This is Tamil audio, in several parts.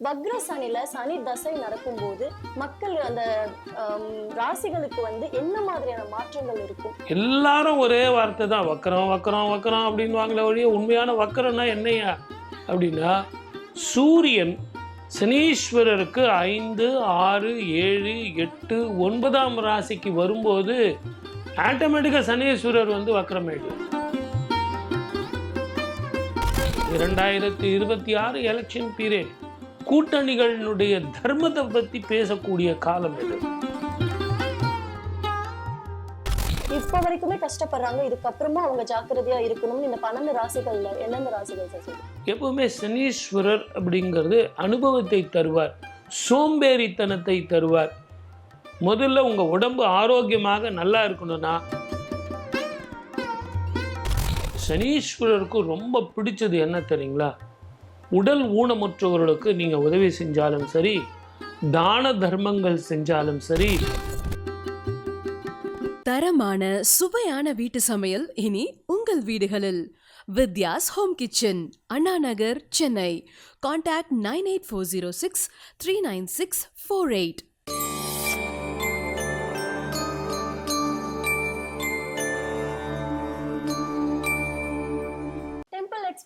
வக்ர சனில சனி தசை நடக்கும்போது மக்கள் அந்த ராசிகளுக்கு வந்து என்ன மாதிரியான மாற்றங்கள் இருக்கும்? எல்லாரும் ஒரே வார்த்தை தான் வக்கரம் வக்கரம் வக்கரம் அப்படின்னு வாங்கல ஒழிய உண்மையான வக்கரம்னா என்னையா அப்படின்னா சூரியன் சனீஸ்வரருக்கு ஐந்து ஆறு ஏழு எட்டு ஒன்பதாம் ராசிக்கு வரும்போது ஆட்டோமேட்டிக்காக சனீஸ்வரர் வந்து வக்கரமாயிடுவார். இரண்டாயிரத்தி இருபத்தி ஆறு எலெக்ஷன் பீரியட் கூட்டணிகளினுடைய தர்மத்தை பற்றி பேசக்கூடிய காலம் இது. இப்ப வரைக்குமே கஷ்டப்படுறாங்க. இதுக்கப்புறமா அவங்க ஜாக்கிரதையா இருக்கணும்னு இந்த பன்னெண்டு ராசிகள்ல எந்தெந்த ராசிகள் எப்பவுமே சனீஸ்வரர் அப்படிங்கிறது அனுபவத்தை தருவார். சோம்பேறித்தனத்தை தருவார். முதல்ல உங்க உடம்பு ஆரோக்கியமாக நல்லா இருக்கணும்னா சனீஸ்வரருக்கு ரொம்ப பிடிச்சது என்ன தெரியுங்களா? உடல் ஊனமுற்றவர்களுக்கு நீங்கள் உதவி செஞ்சாலும் சரி தான தர்மங்கள் செஞ்சாலும் சரி. தரமான சுவையான வீட்டு சமையல் இனி உங்கள் வீடுகளில். Vidya's home kitchen Anna Nagar Chennai. Contact nine eight four zero six three nine six four eight.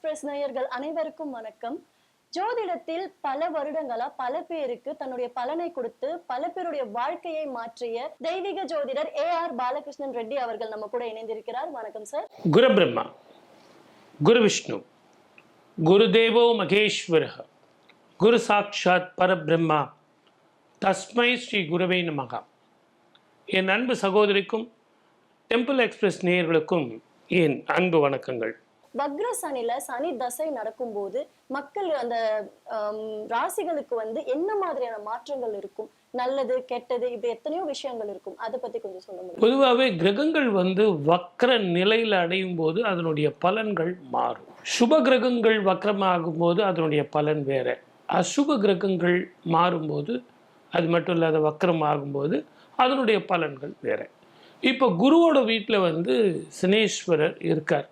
Express நேயர்கள் அனைவருக்கும் வணக்கம். ஜோதிடத்தில் பல வருடங்களா பல பேருக்கு தன்னுடைய பலனை கொடுத்து பல பேருடைய வாழ்க்கையை மாற்றிய தெய்வீக ஜோதிடர் ஏ ஆர் பாலகிருஷ்ணன் ரெட்டி அவர்கள் நம்ம கூட இணைந்திருக்கிறார். வணக்கம் சார் குரு பிரம்மா குரு விஷ்ணு குரு தேவோ மகேஸ்வர குரு சாட்சாத் பரபிரம்மா தஸ்மை ஸ்ரீ குருவே நமகா. என் அன்பு சகோதரிக்கும் டெம்பிள் எக்ஸ்பிரஸ் நேயர்களுக்கும் என் அன்பு வணக்கங்கள். வக்ர சனில சனி தசை நடக்கும்போது மக்கள் அந்த ராசிகளுக்கு வந்து என்ன மாதிரியான மாற்றங்கள் இருக்கும்? நல்லது கெட்டது இப்படி எத்தனையோ விஷயங்கள் இருக்கும். அதை பத்தி கொஞ்சம் சொல்ல முடியும்? பொதுவாகவே கிரகங்கள் வந்து வக்ர நிலையில் அடையும் போது அதனுடைய பலன்கள் மாறும். சுப கிரகங்கள் வக்ரமாகும் போது அதனுடைய பலன் வேற. அசுப கிரகங்கள் மாறும்போது அது மட்டும் இல்லாத வக்ரம் ஆகும்போது அதனுடைய பலன்கள் வேற. இப்போ குருவோட வீட்டில் வந்து சினேஸ்வரர் இருக்கார்.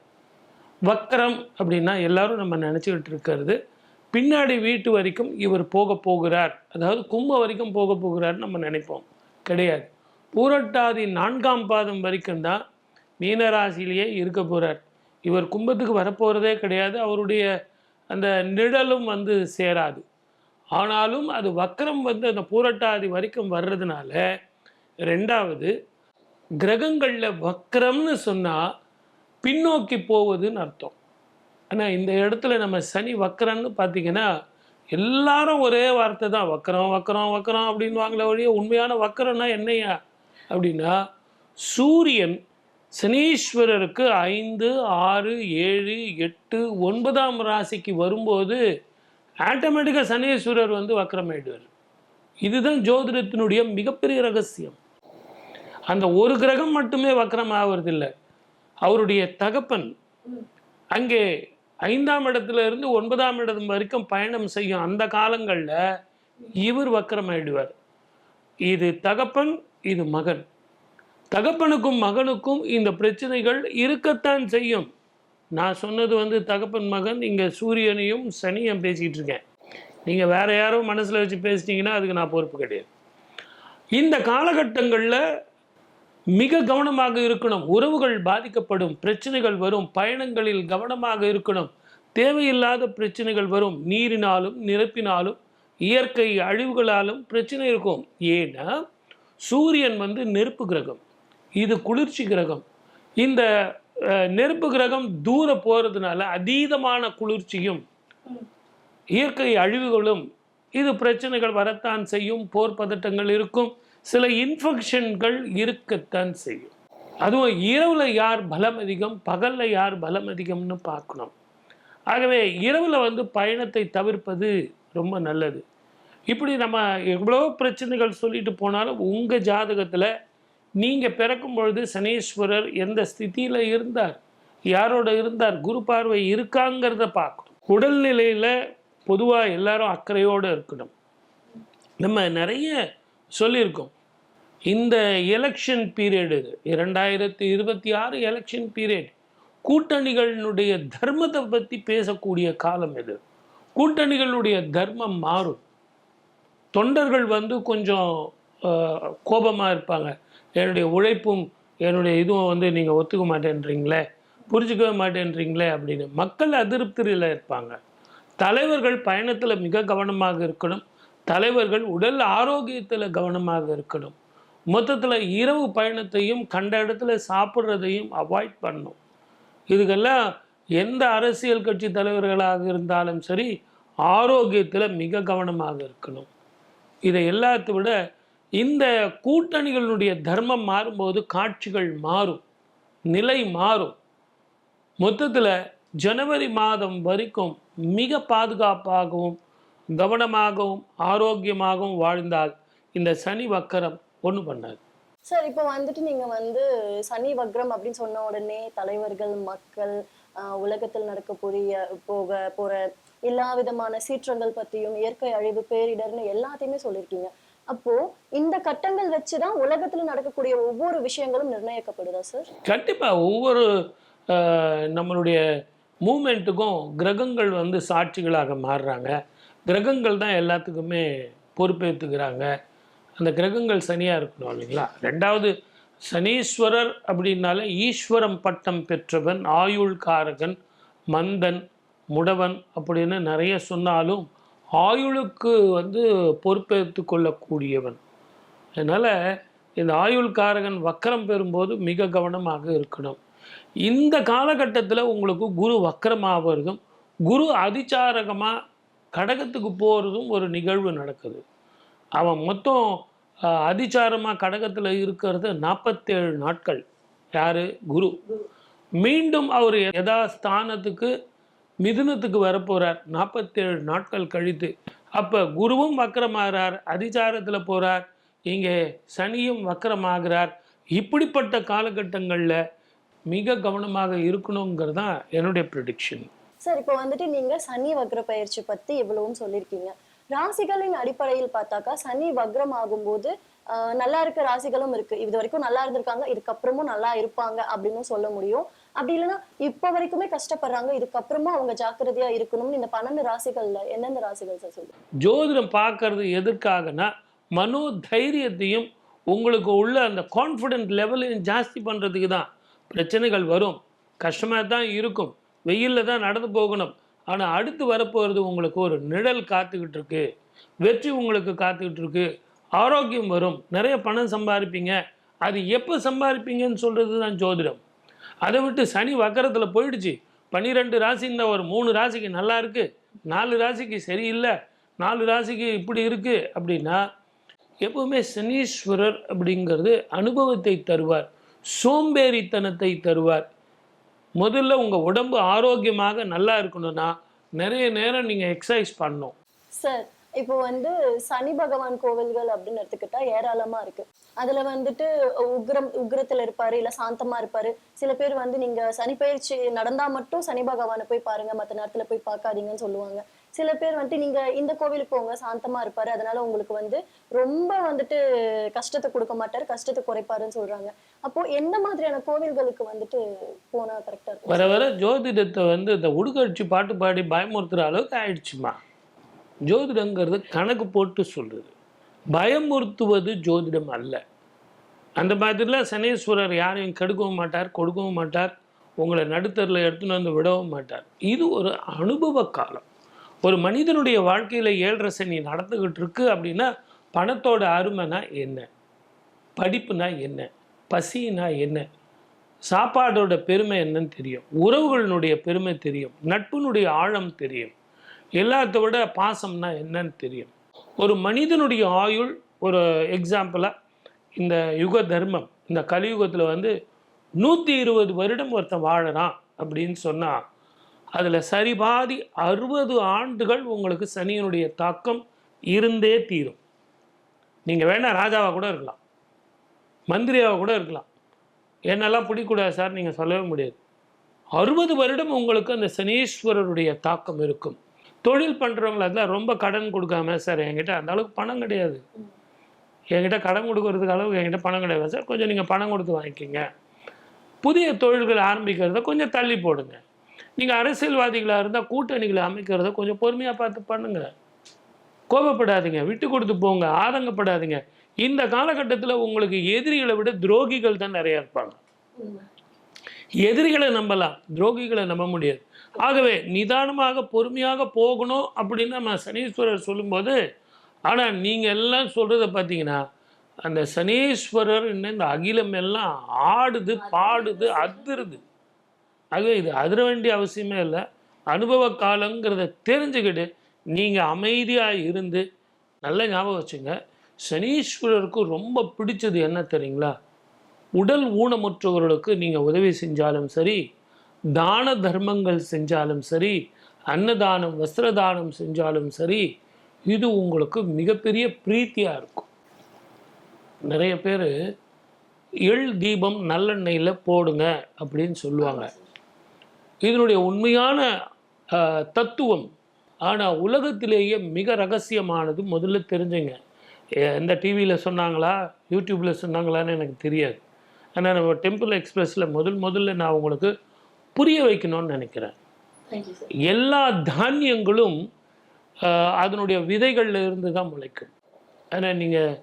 வக்கரம் அப்படின்னா எல்லாரும் நம்ம நினச்சிக்கிட்டு இருக்கிறது. பின்னாடி வீட்டு வரைக்கும் இவர் போக போகிறார். அதாவது கும்ப வரைக்கும் போக போகிறார் நம்ம நினைப்போம். கிடையாது. பூரட்டாதி நான்காம் பாதம் வரைக்கும் தான் மீனராசிலேயே இருக்க போகிறார் இவர் கும்பத்துக்கு வரப்போகிறதே கிடையாது. அவருடைய அந்த நிழலும் வந்து சேராது. ஆனாலும் அது வக்கரம் வந்து அந்த பூரட்டாதி வரைக்கும் வர்றதுனால ரெண்டாவது கிரகங்களில் வக்ரம்னு சொன்னால் பின்னோக்கி போவதுன்னு அர்த்தம். ஆனால் இந்த இடத்துல நம்ம சனி வக்கரன்னு பார்த்தீங்கன்னா எல்லாரும் ஒரே வார்த்தை தான் வக்கரம் வக்கரம் வக்கரம் அப்படின்னு வாங்கல வழியே உண்மையான வக்கரம்னா என்னையா? அப்படின்னா சூரியன் சனீஸ்வரருக்கு ஐந்து ஆறு ஏழு எட்டு ஒன்பதாம் ராசிக்கு வரும்போது ஆட்டோமேட்டிக்காக சனீஸ்வரர் வந்து வக்கரமாயிடுவார். இதுதான் ஜோதிடத்தினுடைய மிகப்பெரிய ரகசியம். அந்த ஒரு கிரகம் மட்டுமே வக்கரம் ஆவறதில்லை அவருடைய தகப்பன் அங்கே ஐந்தாம் இடத்துல இருந்து ஒன்பதாம் இடம் வரைக்கும் பயணம் செய்யும் அந்த காலங்களில் இவர் வக்கரமாயிடுவார். இது தகப்பன் இது மகன். தகப்பனுக்கும் மகனுக்கும் இந்த பிரச்சனைகள் இருக்கத்தான் செய்யும். நான் சொன்னது வந்து தகப்பன் மகன் இங்கே சூரியனையும் சனியும் பேசிக்கிட்டு இருக்கேன். நீங்கள் வேற யாரும் மனசில் வச்சு பேசிட்டீங்கன்னா அதுக்கு நான் பொறுப்பு கிடையாது. இந்த காலகட்டங்களில் மிக கவனமாக இருக்கணும். உறவுகள் பாதிக்கப்படும் பிரச்சனைகள் வரும் பயணங்களில் கவனமாக இருக்கணும். தேவையில்லாத பிரச்சனைகள் வரும். நீரினாலும் நிரப்பினாலும் இயற்கை அழிவுகளாலும் பிரச்சனை இருக்கும். ஏன்னா சூரியன் வந்து நெருப்பு கிரகம். இது குளிர்ச்சி கிரகம். இந்த நெருப்பு கிரகம் தூர போகிறதுனால அதீதமான குளிர்ச்சியும் இயற்கை அழிவுகளும் இது பிரச்சனைகள் வரத்தான் செய்யும். போர் பதட்டங்கள் இருக்கும். சில இன்ஃபெக்ஷன்கள் இருக்கத்தான் செய்யும். அதுவும் இரவில் யார் பலம் அதிகம் பகலில் யார் பலம் அதிகம்னு பார்க்கணும். ஆகவே இரவில் வந்து பயணத்தை தவிர்ப்பது ரொம்ப நல்லது. இப்படி நம்ம எவ்வளோ பிரச்சனைகள் சொல்லிட்டு போனாலும் உங்கள் ஜாதகத்தில் நீங்கள் பிறக்கும் பொழுது சனீஸ்வரர் எந்த ஸ்திதியில் இருந்தார் யாரோட இருந்தார் குரு பார்வை இருக்காங்கிறத பார்க்கணும். உடல்நிலையில் பொதுவாக எல்லாரும் அக்கறையோடு இருக்கணும். நம்ம நிறைய சொல்லியிருக்கோம். இந்த எலெக்ஷன் பீரியடு இரண்டாயிரத்தி இருபத்தி ஆறு எலெக்ஷன் பீரியட் கூட்டணிகளினுடைய தர்மத்தை பற்றி பேசக்கூடிய காலம் இது. கூட்டணிகளுடைய தர்மம் மாறும். தொண்டர்கள் வந்து கொஞ்சம் கோபமாக இருப்பாங்க. என்னுடைய உழைப்பும் என்னுடைய இதுவும் வந்து நீங்கள் ஒத்துக்க மாட்டேன்றீங்களே புரிஞ்சுக்கவே மாட்டேன்றீங்களே அப்படின்னு மக்கள் அதிருப்தியில் இருப்பாங்க. தலைவர்கள் பயணத்தில் மிக கவனமாக இருக்கணும். தலைவர்கள் உடல் ஆரோக்கியத்தில் கவனமாக இருக்கணும். மொத்தத்தில் இரவு பயணத்தையும் கண்ட இடத்துல சாப்பிட்றதையும் அவாய்ட் பண்ணும். இதுக்கெல்லாம் எந்த அரசியல் கட்சி தலைவர்களாக இருந்தாலும் சரி ஆரோக்கியத்தில் மிக கவனமாக இருக்கணும். இதை எல்லாத்தை விட இந்த கூட்டணிகளுடைய தர்மம் மாறும்போது காட்சிகள் மாறும் நிலை மாறும். மொத்தத்தில் ஜனவரி மாதம் வரைக்கும் மிக பாதுகாப்பாகவும் கவனமாகவும் ஆரோக்கியமாகவும் வாழ்ந்தால் இந்த சனி வக்கரம் ஒன்று பண்ணாது. சார் இப்போ வந்துட்டு நீங்க வந்து சனி வக்ரம் அப்படின்னு சொன்ன உடனே தலைவர்கள் மக்கள் உலகத்தில் நடக்கக்கூடிய போக போற எல்லா விதமான சீற்றங்கள் பத்தியும் இயற்கை அழிவு பேரிடர்னு எல்லாத்தையுமே சொல்லியிருக்கீங்க அப்போ இந்த கட்டங்கள் வச்சுதான் உலகத்துல நடக்கக்கூடிய ஒவ்வொரு விஷயங்களும் நிர்ணயிக்கப்படுதா சார்? கண்டிப்பாக ஒவ்வொரு நம்மளுடைய மூமெண்ட்டுக்கும் கிரகங்கள் வந்து சாட்சிகளாக மாறுறாங்க. கிரகங்கள் தான் எல்லாத்துக்குமே பொறுப்பேற்றுக்கிறாங்க அந்த கிரகங்கள் சனியாக இருக்கணும் இல்லைங்களா? ரெண்டாவது சனீஸ்வரர் அப்படின்னாலே ஈஸ்வரம் பட்டம் பெற்றவன் ஆயுள்காரகன் மந்தன் முடவன் அப்படின்னு நிறைய சொன்னாலும் ஆயுளுக்கு வந்து பொறுப்பேற்று கொள்ளக்கூடியவன். அதனால் இந்த ஆயுள்காரகன் வக்கரம் பெறும்போது மிக கவனமாக இருக்கணும். இந்த காலகட்டத்தில் உங்களுக்கு குரு வக்கரமாகிறதும் குரு அதிச்சாரகமாக கடகத்துக்கு போகிறதும் ஒரு நிகழ்வு நடக்குது. அவன் மொத்தம் அதிச்சாரமாக கடகத்தில் இருக்கிறது நாற்பத்தேழு நாட்கள். யார்? குரு. மீண்டும் அவர் யதாஸ்தானத்துக்கு மிதுனத்துக்கு வரப்போகிறார் நாற்பத்தேழு நாட்கள் கழித்து. அப்போ குருவும் வக்கரமாகிறார் அதிச்சாரத்தில் போகிறார் இங்கே சனியும் வக்கரமாகிறார். இப்படிப்பட்ட காலகட்டங்களில் மிக கவனமாக இருக்கணுங்கிறது தான் என்னுடைய ப்ரிடிக்ஷன் சார் இப்போ வந்துட்டு நீங்கள் சனி வக்கர பயிற்சி பற்றி இவ்வளவும் சொல்லியிருக்கீங்க ராசிகளின் அடிப்படையில் பார்த்தாக்கா சனி வக்ரம் ஆகும்போது நல்லா இருக்க ராசிகளும் இருக்கு. இது வரைக்கும் நல்லா இருந்திருக்காங்க இதுக்கப்புறமும் நல்லா இருப்பாங்க அப்படின்னு சொல்ல முடியும். அப்படி இல்லைன்னா இப்ப வரைக்குமே கஷ்டப்படுறாங்க இதுக்கப்புறமா அவங்க ஜாக்கிரதையா இருக்கணும்னு இந்த பன்னெண்டு ராசிகள்ல எந்தெந்த ராசிகள் சார் சொல்லுங்க? ஜோதிடம் பார்க்கறது எதற்காகனா மனோ தைரியத்தையும் உங்களுக்கு உள்ள அந்த கான்ஃபிடென்ட் லெவலையும் ஜாஸ்தி பண்ணுறதுக்கு தான் பிரச்சனைகள் வரும். கஷ்டமாக தான் இருக்கும். வெயிலில் தான் நடந்து போகணும். ஆனால் அடுத்து வரப்போகிறது உங்களுக்கு ஒரு நிழல் காத்துக்கிட்டு இருக்கு வெற்றி உங்களுக்கு காத்துக்கிட்டு இருக்கு ஆரோக்கியம் வரும். நிறைய பணம் சம்பாதிப்பீங்க அது எப்போ சம்பாதிப்பீங்கன்னு சொல்கிறது தான் ஜோதிடம். அதை விட்டு சனி வக்கரத்தில் போயிடுச்சு. பன்னிரெண்டு ராசின்னா ஒரு மூணு ராசிக்கு நல்லா இருக்குது நாலு ராசிக்கு சரியில்லை. நாலு ராசிக்கு இப்படி இருக்குது அப்படின்னா எப்பவுமே சனீஸ்வரர் அப்படிங்கிறது அனுபவத்தை தருவார். சோம்பேறித்தனத்தை தருவார். முதல்ல உங்கள் உடம்பு ஆரோக்கியமாக நல்லா இருக்கணும்னா நிறைய நேரம் நீங்கள் எக்ஸசைஸ் பண்ணணும். சார் இப்போ வந்து சனி பகவான் கோவில்கள் அப்படின்னு எடுத்துக்கிட்டா ஏராளமா இருக்கு. அதுல வந்துட்டு உக்ரம் உக்ரத்துல இருப்பாரு இல்ல சாந்தமா இருப்பாரு. சில பேர் வந்து நீங்க சனி பயிற்சி நடந்தா மட்டும் சனி பகவானை போய் பாருங்க மத்த நேரத்துல போய் பார்க்காதீங்கன்னு சொல்லுவாங்க. சில பேர் வந்துட்டு நீங்க இந்த கோவிலுக்கு போங்க சாந்தமா இருப்பாரு. அதனால உங்களுக்கு வந்து ரொம்ப வந்துட்டு கஷ்டத்தை கொடுக்க மாட்டாரு கஷ்டத்தை குறைப்பாருன்னு சொல்றாங்க. அப்போ எந்த மாதிரியான கோவில்களுக்கு வந்துட்டு போனா கரெக்டா இருக்கும்? வர வர ஜோதிடத்தை வந்து இந்த உடுக்கடிச்சு பாட்டு பாடி பயமுறுத்துற அளவுக்கு ஆயிடுச்சுமா? ஜோதிடங்கிறது கணக்கு போட்டு சொல்றது. பயமுறுத்துவது ஜோதிடம் அல்ல. அந்த மாதிரிலாம் சனீஸ்வரர் யாரையும் கெடுக்கவும் மாட்டார் கொடுக்கவும் மாட்டார். உங்களை நடுத்தரில் எடுத்துன்னு வந்து விடவும் மாட்டார். இது ஒரு அனுபவ காலம். ஒரு மனிதனுடைய வாழ்க்கையில் ஏழரை சனி நடந்துக்கிட்டு இருக்கு அப்படின்னா பணத்தோட அருமைனா என்ன? படிப்புனா என்ன? பசினா என்ன? சாப்பாடோட பெருமை என்னன்னு தெரியும். உறவுகளினுடைய பெருமை தெரியும். நட்பினுடைய ஆழம் தெரியும். எல்லாத்த விட பாசம்னா என்னன்னு தெரியும். ஒரு மனிதனுடைய ஆயுள் ஒரு எக்ஸாம்பிளாக இந்த யுக தர்மம் இந்த கலியுகத்தில் வந்து நூற்றி இருபது வருடம் ஒருத்தன் வாழறான் அப்படின்னு சொன்னால் அதில் சரிபாதி அறுபது ஆண்டுகள் உங்களுக்கு சனியினுடைய தாக்கம் இருந்தே தீரும். நீங்கள் வேணா ராஜாவாக கூட இருக்கலாம். மந்திரியாக கூட இருக்கலாம். என்னெல்லாம் பிடிக்கூடாது சார் நீங்கள் சொல்லவே முடியாது. அறுபது வருடம் உங்களுக்கு அந்த சனீஸ்வரருடைய தாக்கம் இருக்கும். தொழில் பண்ணுறவங்கள அதெல்லாம் ரொம்ப கடன் கொடுக்காம சார் என்கிட்ட அந்த அளவுக்கு பணம் கிடையாது. என்கிட்ட கடன் கொடுக்கறதுக்கு அளவுக்கு என்கிட்ட பணம் கிடையாது சார். கொஞ்சம் நீங்கள் பணம் கொடுத்து வாங்கிக்கிங்க. புதிய தொழில்கள் ஆரம்பிக்கிறத கொஞ்சம் தள்ளி போடுங்க. நீங்கள் அரசியல்வாதிகளாக இருந்தால் கூட்டணிகளை அமைக்கிறத கொஞ்சம் பொறுமையாக பார்த்து பண்ணுங்க. கோபப்படாதீங்க விட்டு கொடுத்து போங்க ஆதங்கப்படாதீங்க. இந்த காலகட்டத்தில் உங்களுக்கு எதிரிகளை விட துரோகிகள் தான் நிறையா இருப்பாங்க. எதிரிகளை நம்பலாம் துரோகிகளை நம்ப முடியாது. ஆகவே நிதானமாக பொறுமையாக போகணும் அப்படின்னு நம்ம சனீஸ்வரர் சொல்லும்போது ஆனால் நீங்கள் எல்லாம் சொல்கிறத பார்த்தீங்கன்னா அந்த சனீஸ்வரர் இந்த அகிலம் எல்லாம் ஆடுது பாடுது அதிருது ஆகவே இது அதிர வேண்டிய அவசியமே இல்லை. அனுபவ காலங்கிறத தெரிஞ்சுக்கிட்டு நீங்கள் அமைதியாக இருந்து நல்ல ஞாபகம் வச்சுங்க. சனீஸ்வரருக்கு ரொம்ப பிடிச்சது என்ன தெரியுங்களா? உடல் ஊனமுற்றவர்களுக்கு நீங்கள் உதவி செஞ்சாலும் சரி தான தர்மங்கள் செஞ்சாலும் சரி அன்னதானம் வஸ்திரதானம் செஞ்சாலும் சரி இது உங்களுக்கு மிகப்பெரிய பிரீத்தியாக இருக்கும். நிறைய பேர் எள் தீபம் நல்லெண்ணெயில் போடுங்க அப்படின்னு சொல்லுவாங்க. இதனுடைய உண்மையான தத்துவம் ஆனால் உலகத்திலேயே மிக ரகசியமானது முதல்ல தெரிஞ்சுங்க. எந்த டிவியில் சொன்னாங்களா யூடியூப்பில் சொன்னாங்களான்னு எனக்கு தெரியாது. ஆனால் நம்ம டெம்பிள் எக்ஸ்பிரஸில் முதல் முதல்ல நான் உங்களுக்கு புரிய வைக்கணும்னு நினைக்கிறேன். எல்லா தானியங்களும் அதனுடைய விதைகள்ல இருந்து தான் முளைக்கும். ஆனால் நீங்கள்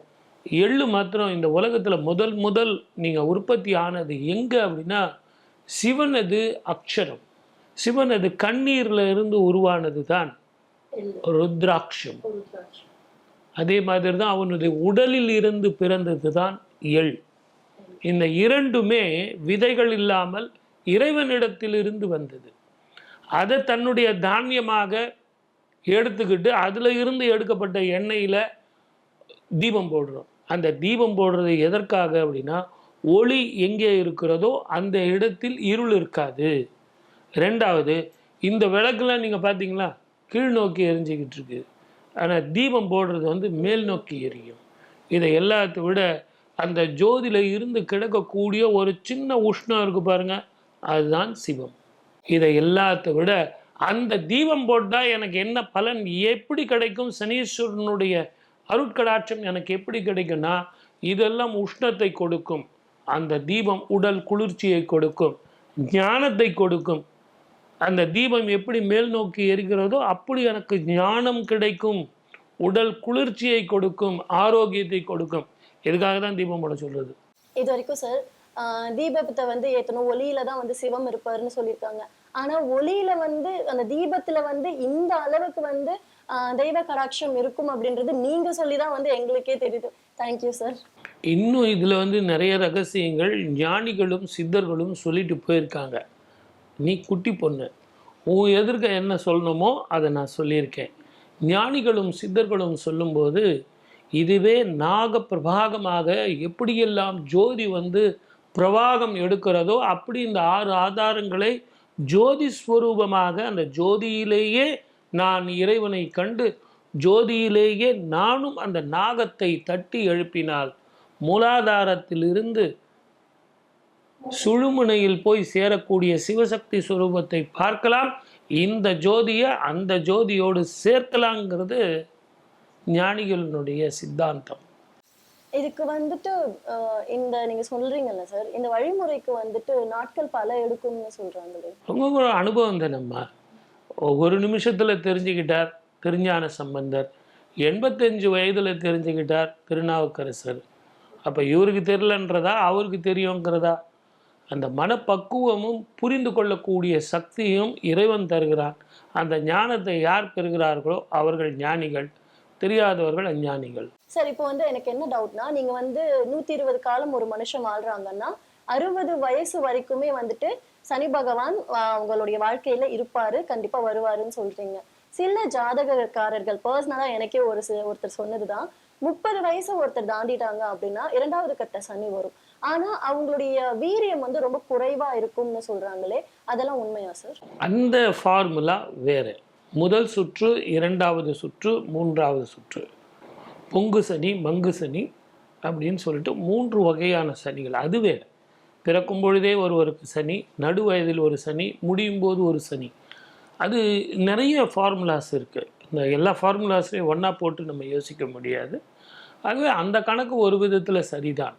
எள்ளு மாத்திரம் இந்த உலகத்தில் முதல் முதல் நீங்கள் உற்பத்தி ஆனது எங்கே அப்படின்னா சிவனது அக்ஷரம். சிவனது கண்ணீர்ல இருந்து உருவானது தான் ருத்ராட்சம். அதே மாதிரி தான் அவனுடைய உடலில் இருந்து பிறந்தது தான் எள். இந்த இரண்டுமே விதைகள் இல்லாமல் இறைவனிடத்திலிருந்து வந்தது. அதை தன்னுடைய தானியமாக எடுத்துக்கிட்டு அதில் இருந்து எடுக்கப்பட்ட எண்ணெயில் தீபம் போடுறோம். அந்த தீபம் போடுறது எதற்காக அப்படின்னா ஒளி எங்கே இருக்கிறதோ அந்த இடத்தில் இருள் இருக்காது. ரெண்டாவது இந்த விளக்குலாம் நீங்கள் பார்த்தீங்களா? கீழ் நோக்கி எரிஞ்சிக்கிட்டு இருக்கு. ஆனால் தீபம் போடுறது வந்து மேல் நோக்கி எரியும். இதை எல்லாத்தை விட அந்த ஜோதியில் இருந்து கிடக்கக்கூடிய ஒரு சின்ன உஷ்ணம் இருக்குது பாருங்கள் அதுதான் சிவம். இதை எல்லாத்தை விட அந்த தீபம் போட்டால் எனக்கு என்ன பலன்? எப்படி கிடைக்கும்? சனீஸ்வரனுடைய அருட்கடாட்சம் எனக்கு எப்படி கிடைக்கும்னா இதெல்லாம் உஷ்ணத்தை கொடுக்கும். அந்த தீபம் உடல் குளிர்ச்சியை கொடுக்கும் ஞானத்தை கொடுக்கும். அந்த தீபம் எப்படி மேல் நோக்கி எரிகிறதோ அப்படி எனக்கு ஞானம் கிடைக்கும். உடல் குளிர்ச்சியை கொடுக்கும் ஆரோக்கியத்தை கொடுக்கும். இதுக்காக தான் தீபம் போட சொல்றது? இது வரைக்கும் சார் தீபத்தை வந்து ஏற்றணும் ஒளியில தான் வந்து சிவம் இருப்பாருன்னு சொல்லியிருக்காங்க. ஆனா ஒளியில வந்து அந்த தீபத்துல வந்து இந்த அளவுக்கு வந்து தெய்வ கடாட்சம் இருக்கும் அப்படின்றது நீங்க சொல்லிதான் வந்து எங்களுக்கே தெரியுது. தேங்க்யூ சார் இன்னும் இதில் வந்து நிறைய ரகசியங்கள் ஞானிகளும் சித்தர்களும் சொல்லிட்டு போயிருக்காங்க. நீ குட்டி பொண்ணு. உன் எதிர்க்க என்ன சொல்லணுமோ அதை நான் சொல்லியிருக்கேன். ஞானிகளும் சித்தர்களும் சொல்லும்போது இதுவே நாக பிரபாகமாக எப்படியெல்லாம் ஜோதி வந்து பிரவாகம் எடுக்கிறதோ அப்படி இந்த ஆறு ஆதாரங்களை ஜோதி ஸ்வரூபமாக அந்த ஜோதியிலேயே நான் இறைவனை கண்டு ஜோதியிலேயே நானும் அந்த நாகத்தை தட்டி எழுப்பினால் மூலாதாரத்திலிருந்து சுழுமுனையில் போய் சேரக்கூடிய சிவசக்தி சுரூபத்தை பார்க்கலாம். இந்த ஜோதியை அந்த ஜோதியோடு சேர்க்கலாங்கிறது ஞானிகளினுடைய சித்தாந்தம். இதுக்கு வந்துட்டு இந்த நீங்க சொல்றீங்கல்ல சார் இந்த வழிமுறைக்கு வந்துட்டு நாட்கள் பல எடுக்கும்னு சொல்றாங்களே ரொம்ப ஒரு அனுபவம் தானம்மா ஒரு நிமிஷத்தில் தெரிஞ்சுக்கிட்டார் திருஞான சம்பந்தர். எண்பத்தஞ்சு வயதில் தெரிஞ்சுக்கிட்டார் திருநாவுக்கரசர். அப்போ இவருக்கு தெரிலன்றதா அவருக்கு தெரியுங்கிறதா? அந்த மனப்பக்குவமும் புரிந்து கொள்ளக்கூடிய சக்தியும் இறைவன் தருகிறான். அந்த ஞானத்தை யார் பெறுகிறார்களோ அவர்கள் ஞானிகள். தெரியாதவர்கள் அஞ்ஞானிகள். சார் இப்போ வந்து எனக்கு என்ன டவுட்னா நீங்க வந்து நூத்தி இருபது காலம் ஒரு மனுஷன் வாழ்றாங்கன்னா அறுபது வயசு வரைக்குமே வந்துட்டு சனி பகவான் அவங்களுடைய வாழ்க்கையில இருப்பாரு கண்டிப்பா வருவாருன்னு சொல்றீங்க. சில ஜாதகக்காரர்கள் பர்சனலா எனக்கே ஒரு ஒருத்தர் சொன்னதுதான் முப்பது வயசு ஒருத்தர் தாண்டிட்டாங்க அப்படின்னா இரண்டாவது கட்ட சனி வரும். ஆனா அவங்களுடைய வீரியம் வந்து ரொம்ப குறைவா இருக்கும்னு சொல்றாங்களே அதெல்லாம் உண்மையா சார்? அந்த ஃபார்முலா வேறு. முதல் சுற்று இரண்டாவது சுற்று மூன்றாவது சுற்று. பொங்கு சனி மங்கு சனி அப்படின்னு சொல்லிட்டு மூன்று வகையான சனிகள். அது வேற. பிறக்கும் பொழுதே ஒருவருக்கு சனி நடுவயதில் ஒரு சனி முடியும் போது ஒரு சனி. அது நிறைய ஃபார்முலாஸ் இருக்குது இந்த எல்லா ஃபார்முலாஸையும் ஒன்றா போட்டு நம்ம யோசிக்க முடியாது. ஆகவே அந்த கணக்கு ஒரு விதத்தில் சரிதான்.